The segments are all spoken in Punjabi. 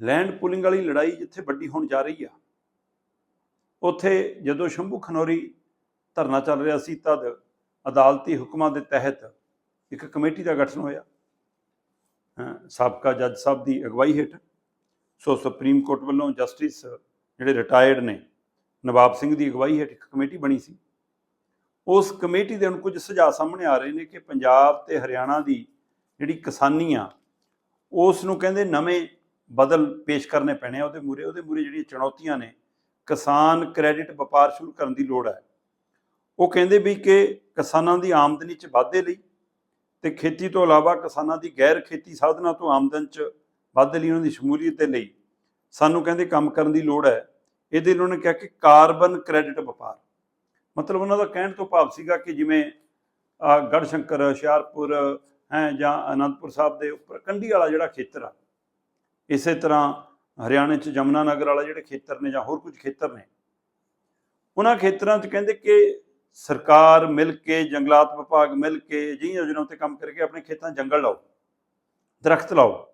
ਲੈਂਡ ਪੂਲਿੰਗ ਵਾਲੀ ਲੜਾਈ ਜਿੱਥੇ ਵੱਡੀ ਹੋਣ ਜਾ ਰਹੀ ਆ, ਉੱਥੇ ਜਦੋਂ ਸ਼ੰਭੂ ਖਨੌਰੀ ਧਰਨਾ ਚੱਲ ਰਿਹਾ ਸੀ ਤਦ ਅਦਾਲਤੀ ਹੁਕਮਾਂ ਦੇ ਤਹਿਤ ਇੱਕ ਕਮੇਟੀ ਦਾ ਗਠਨ ਹੋਇਆ। ਸਾਬਕਾ ਜੱਜ ਸਾਹਿਬ ਦੀ ਅਗਵਾਈ ਹੇਠ ਸੋ ਸੁਪਰੀਮ ਕੋਰਟ ਵੱਲੋਂ ਜਸਟਿਸ ਜਿਹੜੇ ਰਿਟਾਇਰਡ ਨੇ, ਨਵਾਬ ਸਿੰਘ ਦੀ ਅਗਵਾਈ ਹੇਠ ਇੱਕ ਕਮੇਟੀ ਬਣੀ ਸੀ। ਉਸ ਕਮੇਟੀ ਦੇ ਹੁਣ ਕੁਝ ਸੁਝਾਅ ਸਾਹਮਣੇ ਆ ਰਹੇ ਨੇ ਕਿ ਪੰਜਾਬ ਤੇ ਹਰਿਆਣਾ ਦੀ ਜਿਹੜੀ ਕਿਸਾਨੀ ਆ, ਉਸ ਨੂੰ ਕਹਿੰਦੇ ਨਵੇਂ ਬਦਲ ਪੇਸ਼ ਕਰਨੇ ਪੈਣੇ ਆ ਉਹਦੇ ਮੂਰੇ ਉਹਦੇ ਮੂਰੇ ਜਿਹੜੀਆਂ ਚੁਣੌਤੀਆਂ ਨੇ, ਕਿਸਾਨ ਕ੍ਰੈਡਿਟ ਵਪਾਰ ਸ਼ੁਰੂ ਕਰਨ ਦੀ ਲੋੜ ਹੈ। ਉਹ ਕਹਿੰਦੇ ਵੀ ਕਿ ਕਿਸਾਨਾਂ ਦੀ ਆਮਦਨੀ 'ਚ ਵਾਧੇ ਲਈ ਤੇ ਖੇਤੀ ਤੋਂ ਇਲਾਵਾ ਕਿਸਾਨਾਂ ਦੀ ਗੈਰ ਖੇਤੀ ਸਾਧਨਾਂ ਤੋਂ ਆਮਦਨ 'ਚ ਵਾਧੇ ਲਈ ਉਹਨਾਂ ਦੀ ਸ਼ਮੂਲੀਅਤ ਦੇ ਲਈ ਸਾਨੂੰ ਕਹਿੰਦੇ ਕੰਮ ਕਰਨ ਦੀ ਲੋੜ ਹੈ। ਇਹਦੇ ਲਈ ਉਹਨਾਂ ਨੇ ਕਿਹਾ ਕਿ ਕਾਰਬਨ ਕ੍ਰੈਡਿਟ ਵਪਾਰ। ਮਤਲਬ ਉਹਨਾਂ ਦਾ ਕਹਿਣ ਤੋਂ ਭਾਵ ਸੀਗਾ ਕਿ ਜਿਵੇਂ ਗੜਸ਼ੰਕਰ ਹੁਸ਼ਿਆਰਪੁਰ, ਹੈ, ਜਾਂ ਅਨੰਦਪੁਰ ਸਾਹਿਬ ਦੇ ਉੱਪਰ ਕੰਢੀ ਵਾਲਾ ਜਿਹੜਾ ਖੇਤਰ ਆ ਇਸੇ ਤਰ੍ਹਾਂ ਹਰਿਆਣੇ 'ਚ ਜਮਨਾ ਨਗਰ ਵਾਲਾ ਜਿਹੜੇ ਖੇਤਰ ਨੇ ਜਾਂ ਹੋਰ ਕੁਝ ਖੇਤਰ ਨੇ, ਉਹਨਾਂ ਖੇਤਰਾਂ 'ਚ ਕਹਿੰਦੇ ਕਿ ਸਰਕਾਰ ਮਿਲ ਕੇ, ਜੰਗਲਾਤ ਵਿਭਾਗ ਮਿਲ ਕੇ ਅਜਿਹੀਆਂ ਯੋਜਨਾਵਾਂ ਤੇ ਕੰਮ ਕਰਕੇ ਆਪਣੇ ਖੇਤਾਂ ਜੰਗਲ ਲਾਓ, ਦਰਖਤ ਲਾਓ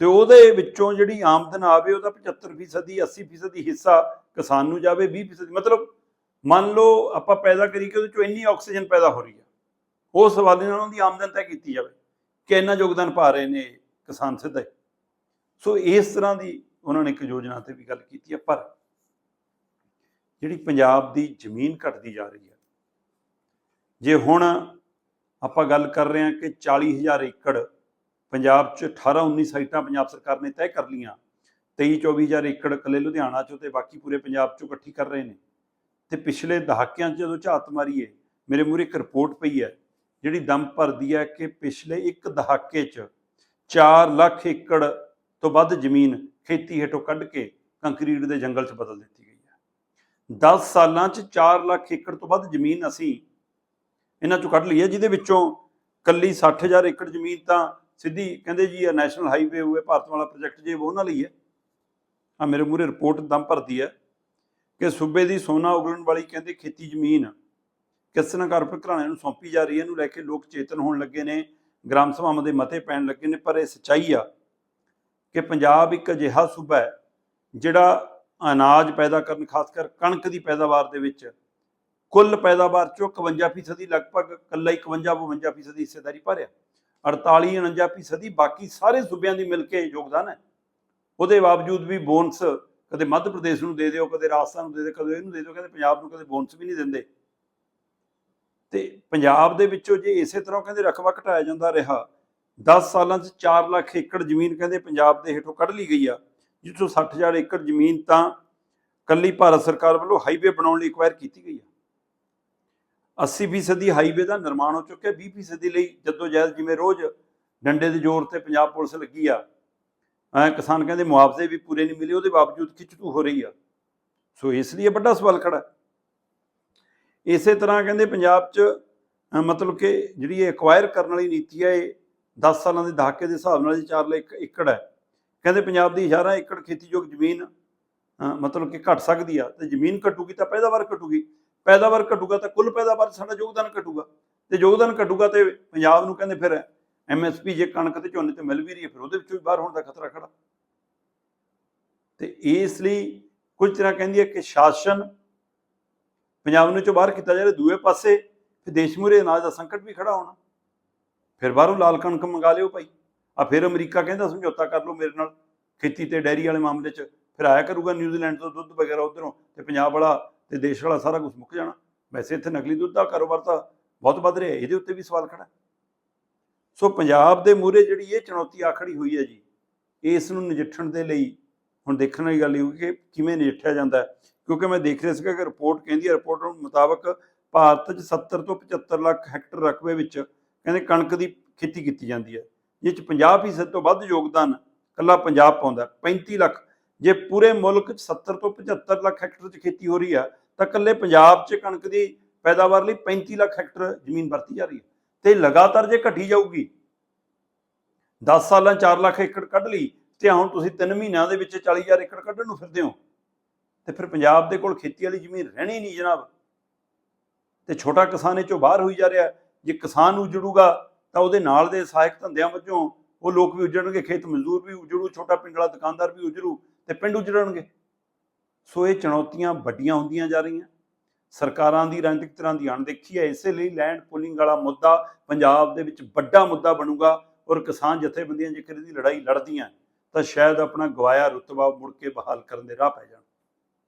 ਤੇ ਉਹਦੇ ਵਿੱਚੋਂ ਜਿਹੜੀ ਆਮਦਨ ਆਵੇ ਉਹਦਾ 75% 80% ਹਿੱਸਾ ਕਿਸਾਨ ਨੂੰ ਜਾਵੇ 20% ਮਤਲਬ ਮੰਨ ਲਓ ਆਪਾਂ ਪੈਦਾ ਕਰੀ ਕਿ ਉਹਦੇ ਚੋਂ ਇੰਨੀ ਆਕਸੀਜਨ ਪੈਦਾ ਹੋ ਰਹੀ ਹੈ ਉਸ ਹਵਾਲੇ ਨਾਲ ਉਹਨਾਂ ਦੀ ਆਮਦਨ ਤੈਅ ਕੀਤੀ ਜਾਵੇ ਕਿ ਇੰਨਾ ਯੋਗਦਾਨ ਪਾ ਰਹੇ ਨੇ ਕਿਸਾਨ ਸਿੱਧੇ। ਸੋ ਇਸ ਤਰ੍ਹਾਂ ਦੀ ਉਹਨਾਂ ਨੇ ਇੱਕ ਯੋਜਨਾ ਤੇ ਵੀ ਗੱਲ ਕੀਤੀ ਹੈ, ਪਰ ਜਿਹੜੀ ਪੰਜਾਬ ਦੀ ਜ਼ਮੀਨ ਘਟਦੀ ਜਾ ਰਹੀ ਹੈ, ਜੇ ਹੁਣ ਆਪਾਂ ਗੱਲ ਕਰ ਰਹੇ ਹਾਂ ਕਿ 40000 ਏਕੜ ਪੰਜਾਬ 'ਚ 18 19 ਸਾਈਟਾਂ ਪੰਜਾਬ ਸਰਕਾਰ ਨੇ ਤੈਅ ਕਰ ਲੀਆਂ 23 24000 ਏਕੜ ਇਕੱਲੇ ਲੁਧਿਆਣਾ 'ਚੋਂ ਤੇ ਬਾਕੀ ਪੂਰੇ ਪੰਜਾਬ 'ਚੋਂ ਇਕੱਠੀ ਕਰ ਰਹੇ ਨੇ, ਤੇ ਪਿਛਲੇ ਦਹਾਕਿਆਂ 'ਚ ਜਦੋਂ ਝਾਤ ਮਾਰੀਏ ਮੇਰੇ ਮੂਹਰੇ ਇੱਕ ਰਿਪੋਰਟ ਪਈ ਹੈ, ਜਿਹੜੀ ਦਮ ਭਰਦੀ ਹੈ ਕਿ ਪਿਛਲੇ ਇੱਕ ਦਹਾਕੇ 'ਚ 4 ਲੱਖ ਏਕੜ ਤੋਂ ਵੱਧ ਜ਼ਮੀਨ ਖੇਤੀ ਹੇਠੋਂ ਕੱਢ ਕੇ ਕੰਕਰੀਟ ਦੇ ਜੰਗਲ 'ਚ ਬਦਲ ਦਿੱਤੀ ਗਈ ਹੈ। 10 ਸਾਲਾਂ 'ਚ 4 ਲੱਖ ਏਕੜ ਤੋਂ ਵੱਧ ਜ਼ਮੀਨ ਅਸੀਂ ਇਹਨਾਂ 'ਚੋਂ ਕੱਢ ਲਈ ਹੈ, ਜਿਹਦੇ ਵਿੱਚੋਂ ਕੱਲੀ 60000 ਏਕੜ ਜ਼ਮੀਨ ਤਾਂ ਸਿੱਧੀ ਕਹਿੰਦੇ ਜੀ ਇਹ ਨੈਸ਼ਨਲ ਹਾਈਵੇ ਹੋਵੇ, ਭਾਰਤ ਵਾਲਾ ਪ੍ਰੋਜੈਕਟ ਜੇ ਉਹਨਾਂ ਲਈ ਹੈ ਆ ਮੇਰੇ ਮੂਹਰੇ ਰਿਪੋਰਟ ਦਮ ਭਰਦੀ ਹੈ ਕਿ ਸੂਬੇ ਦੀ ਸੋਨਾ ਉਗਲਣ ਵਾਲੀ ਕਹਿੰਦੇ ਖੇਤੀ ਜ਼ਮੀਨ ਕਿਸ ਤਰ੍ਹਾਂ ਕਾਰਪੋਰੇਟ ਘਰਾਣਿਆਂ ਨੂੰ ਸੌਂਪੀ ਜਾ ਰਹੀ ਹੈ, ਇਹਨੂੰ ਲੈ ਕੇ ਲੋਕ ਚੇਤਨ ਹੋਣ ਲੱਗੇ ਨੇ, ਗ੍ਰਾਮ ਸਭਾਵਾਂ ਦੇ ਮਤੇ ਪੈਣ ਲੱਗੇ ਨੇ, ਪਰ ਇਹ ਸੱਚਾਈ ਆ ਕਿ ਪੰਜਾਬ ਇੱਕ ਅਜਿਹਾ ਸੂਬਾ ਹੈ ਜਿਹੜਾ ਅਨਾਜ ਪੈਦਾ ਕਰਨ, ਖਾਸ ਕਰ ਕਣਕ ਦੀ ਪੈਦਾਵਾਰ ਦੇ ਵਿੱਚ ਕੁੱਲ ਪੈਦਾਵਾਰ ਚੋਂ 51% ਦੀ ਲਗਭਗ ਕੱਲਾ 51 52% ਦੀ ਹਿੱਸੇਦਾਰੀ ਭਰਿਆ। 48 49% ਦੀ ਬਾਕੀ ਸਾਰੇ ਸੂਬਿਆਂ ਦੀ ਮਿਲ ਕੇ ਯੋਗਦਾਨ ਹੈ। ਉਹਦੇ ਬਾਵਜੂਦ ਵੀ ਬੋਨਸ ਕਦੇ ਮੱਧ ਪ੍ਰਦੇਸ਼ ਨੂੰ ਦੇ ਦਿਓ, ਕਦੇ ਰਾਜਸਥਾਨ ਨੂੰ ਦੇ ਦਿਓ, ਕਦੇ ਇਹਨੂੰ ਦੇ ਦਿਓ ਕਹਿੰਦੇ ਪੰਜਾਬ ਨੂੰ ਕਦੇ ਬੋਨਸ ਵੀ ਨਹੀਂ ਦਿੰਦੇ। ਤੇ ਪੰਜਾਬ ਦੇ ਵਿੱਚੋਂ ਜੇ ਇਸੇ ਤਰ੍ਹਾਂ ਕਹਿੰਦੇ ਰਕਬਾ ਘਟਾਇਆ ਜਾਂਦਾ ਰਿਹਾ 10 ਸਾਲਾਂ 'ਚ 4 ਲੱਖ ਏਕੜ ਜ਼ਮੀਨ ਕਹਿੰਦੇ ਪੰਜਾਬ ਦੇ ਹੇਠੋਂ ਕੱਢ ਲਈ ਗਈ ਆ। ਜਿੱਥੋਂ 60000 ਏਕੜ ਜ਼ਮੀਨ ਤਾਂ ਕੱਲੀ ਭਾਰਤ ਸਰਕਾਰ ਵੱਲੋਂ ਹਾਈਵੇ ਬਣਾਉਣ ਲਈ ਐਕਵਾਇਰ ਕੀਤੀ ਗਈ ਆ। 80% ਦੀ ਹਾਈਵੇ ਦਾ ਨਿਰਮਾਣ ਹੋ ਚੁੱਕਿਆ 20% ਦੀ ਲਈ ਜਦੋਂ ਜੈਦ ਜਿਵੇਂ ਰੋਜ਼ ਡੰਡੇ ਦੇ ਜ਼ੋਰ ਤੇ ਪੰਜਾਬ ਪੁਲਿਸ ਲੱਗੀ ਆ, ਐ ਕਿਸਾਨ ਕਹਿੰਦੇ ਮੁਆਵਜ਼ੇ ਵੀ ਪੂਰੇ ਨਹੀਂ ਮਿਲੇ, ਉਹਦੇ ਬਾਵਜੂਦ ਖਿੱਚਤੂ ਹੋ ਰਹੀ ਆ। ਸੋ ਇਸ ਲਈ ਇਹ ਵੱਡਾ ਸਵਾਲ ਖੜਾ। ਇਸੇ ਤਰ੍ਹਾਂ ਕਹਿੰਦੇ ਪੰਜਾਬ 'ਚ ਮਤਲਬ ਕਿ ਜਿਹੜੀ ਇਹ ਐਕਵਾਇਰ ਕਰਨ ਵਾਲੀ ਨੀਤੀ ਹੈ ਇਹ 10 ਸਾਲਾਂ ਦੇ ਦਹਾਕੇ ਦੇ ਹਿਸਾਬ ਨਾਲ ਜੀ 4 ਲੱਖ ਏਕੜ ਹੈ। ਕਹਿੰਦੇ ਪੰਜਾਬ ਦੀ 11 ਏਕੜ ਖੇਤੀਯੋਗ ਜ਼ਮੀਨ ਮਤਲਬ ਕਿ ਘਟ ਸਕਦੀ ਆ ਤੇ ਜ਼ਮੀਨ ਘਟੂਗੀ ਤਾਂ ਪੈਦਾਵਾਰ ਘਟੂਗੀ। ਪੈਦਾਵਾਰ ਘਟੂਗਾ ਤਾਂ ਕੁੱਲ ਪੈਦਾਵਾਰ 'ਚ ਸਾਡਾ ਯੋਗਦਾਨ ਘਟੂਗਾ। ਤੇ ਯੋਗਦਾਨ ਘਟੂਗਾ ਤੇ ਪੰਜਾਬ ਨੂੰ ਕਹਿੰਦੇ ਫਿਰ ਐਮਐਸਪੀ ਜੇ ਕਣਕ ਤੇ ਝੋਨੇ ਤੇ ਮਿਲ ਵੀ ਰਹੀ ਹੈ, ਫਿਰ ਉਹਦੇ ਵਿੱਚੋਂ ਵੀ ਬਾਹਰ ਹੋਣ ਦਾ ਖਤਰਾ ਖੜਾ। ਤੇ ਇਸ ਲਈ ਕੁਝ ਤਰ੍ਹਾਂ ਕਹਿੰਦੀ ਹੈ ਕਿ ਸ਼ਾਸਨ ਪੰਜਾਬ ਨੂੰ ਚੋਂ ਬਾਹਰ ਕੀਤਾ ਜਾ ਰਿਹਾ ਦੂਏ ਪਾਸੇ ਫਿਰ ਦੇਸ਼ ਮੂਰੇ ਅਨਾਜ ਦਾ ਸੰਕਟ ਵੀ ਖੜਾ ਹੋਣਾ। ਫਿਰ ਬਾਹਰੋਂ ਲਾਲ ਕਣਕ ਮੰਗਾ ਲਿਓ ਭਾਈ। ਆ ਫਿਰ ਅਮਰੀਕਾ ਕਹਿੰਦਾ ਸਮਝੌਤਾ ਕਰ ਲਓ ਮੇਰੇ ਨਾਲ, ਖੇਤੀ ਤੇ ਡੈਰੀ ਵਾਲੇ ਮਾਮਲੇ 'ਚ। ਫਿਰ ਆਇਆ ਕਰੂਗਾ ਨਿਊਜ਼ੀਲੈਂਡ ਤੋਂ ਦੁੱਧ ਵਗੈਰਾ ਉਧਰੋਂ ਤੇ ਪੰਜਾਬ ਵਾਲਾ ਤੇ ਦੇਸ਼ ਵਾਲਾ ਸਾਰਾ ਕੁਝ ਮੁੱਕ ਜਾਣਾ। ਵੈਸੇ ਇੱਥੇ ਨਕਲੀ ਦੁੱਧ ਦਾ ਕਾਰੋਬਾਰ ਤਾਂ ਬਹੁਤ ਵੱਧ ਰਿਹਾ, ਇਹਦੇ ਉੱਤੇ ਵੀ ਸਵਾਲ ਖੜਾ। ਸੋ ਪੰਜਾਬ ਦੇ ਮੂਰੇ ਜਿਹੜੀ ਇਹ ਚੁਣੌਤੀ ਆਖੜੀ ਹੋਈ ਹੈ ਜੀ, ਇਸ ਨੂੰ ਨਜਿੱਠਣ ਦੇ ਲਈ ਹੁਣ ਦੇਖਣ ਵਾਲੀ ਗੱਲ ਇਹ ਹੋਊਗੀ ਕਿ ਕਿਵੇਂ ਨਜਿੱਠਿਆ ਜਾਂਦਾ ਕਿਉਂਕਿ ਮੈਂ ਦੇਖ ਰਿਹਾ ਸੀਗਾ ਕਿ ਰਿਪੋਰਟ ਕਹਿੰਦੀ ਹੈ ਰਿਪੋਰਟ ਮੁਤਾਬਕ ਭਾਰਤ 'ਚ 70 ਤੋਂ 75 ਲੱਖ ਹੈਕਟਰ ਰਕਬੇ ਵਿੱਚ ਕਹਿੰਦੇ ਕਣਕ ਦੀ ਖੇਤੀ ਕੀਤੀ ਜਾਂਦੀ ਹੈ। ਜਿਸ 'ਚ 50% ਤੋਂ ਵੱਧ ਯੋਗਦਾਨ ਕੱਲਾ ਪੰਜਾਬ ਪਾਉਂਦਾ ਹੈ। 35 ਲੱਖ, ਜੇ ਪੂਰੇ ਮੁਲਕ 'ਚ 70 ਤੋਂ 75 ਲੱਖ ਹੈਕਟਰ 'ਚ ਖੇਤੀ ਹੋ ਰਹੀ ਆ ਤਾਂ ਕੱਲੇ ਪੰਜਾਬ 'ਚ ਕਣਕ ਦੀ ਪੈਦਾਵਾਰ ਲਈ 35 ਲੱਖ ਹੈਕਟਰ ਜ਼ਮੀਨ ਵਰਤੀ ਜਾ ਰਹੀ ਹੈ। ਤੇ ਲਗਾਤਾਰ ਜੇ ਘਟੀ ਜਾਊਗੀ 10 ਸਾਲਾਂ 4 ਲੱਖ ਏਕੜ ਕੱਢ ਲਈ, ਤੇ ਹੁਣ ਤੁਸੀਂ 3 ਮਹੀਨਿਆਂ ਦੇ ਵਿੱਚ 40000 ਏਕੜ ਕੱਢਣ ਨੂੰ ਫਿਰਦੇ ਹੋ, ਤੇ ਫਿਰ ਪੰਜਾਬ ਦੇ ਕੋਲ ਖੇਤੀ ਵਾਲੀ ਜ਼ਮੀਨ ਰਹਿਣੀ ਨਹੀਂ ਜਨਾਬ। ਤੇ ਛੋਟਾ ਕਿਸਾਨ ਇਹ ਚੋਂ ਬਾਹਰ ਹੋਈ ਜਾ ਰਿਹਾ ਜੇ ਕਿਸਾਨ ਉਜੜੂਗਾ ਤਾਂ ਉਹਦੇ ਨਾਲ ਦੇ ਸਹਾਇਕ ਧੰਦਿਆਂ ਵਜੋਂ ਉਹ ਲੋਕ ਵੀ ਉਜੜਨਗੇ, ਖੇਤ ਮਜ਼ਦੂਰ ਵੀ ਉਜੜੂ, ਛੋਟਾ ਪਿੰਡ ਵਾਲਾ ਦੁਕਾਨਦਾਰ ਵੀ ਉਜੜੂ ਤੇ ਪਿੰਡ ਉਜੜਨਗੇ। ਸੋ ਇਹ ਚੁਣੌਤੀਆਂ ਵੱਡੀਆਂ ਹੁੰਦੀਆਂ ਜਾ ਰਹੀਆਂ। ਸਰਕਾਰਾਂ ਦੀ ਰਾਜਨੀਤਿਕ ਤਰ੍ਹਾਂ ਦੀ ਅਣਦੇਖੀ ਹੈ, ਇਸੇ ਲਈ ਲੈਂਡ ਪੂਲਿੰਗ ਵਾਲਾ ਮੁੱਦਾ ਪੰਜਾਬ ਦੇ ਵਿੱਚ ਵੱਡਾ ਮੁੱਦਾ ਬਣੂਗਾ ਔਰ ਕਿਸਾਨ ਜਥੇਬੰਦੀਆਂ ਜੇਕਰ ਇਹਦੀ ਲੜਾਈ ਲੜਦੀਆਂ ਤਾਂ ਸ਼ਾਇਦ ਆਪਣਾ ਗਵਾਇਆ ਰੁਤਬਾ ਮੁੜ ਕੇ ਬਹਾਲ ਕਰਨ ਦੇ ਰਾਹ ਪੈ ਜਾਣ।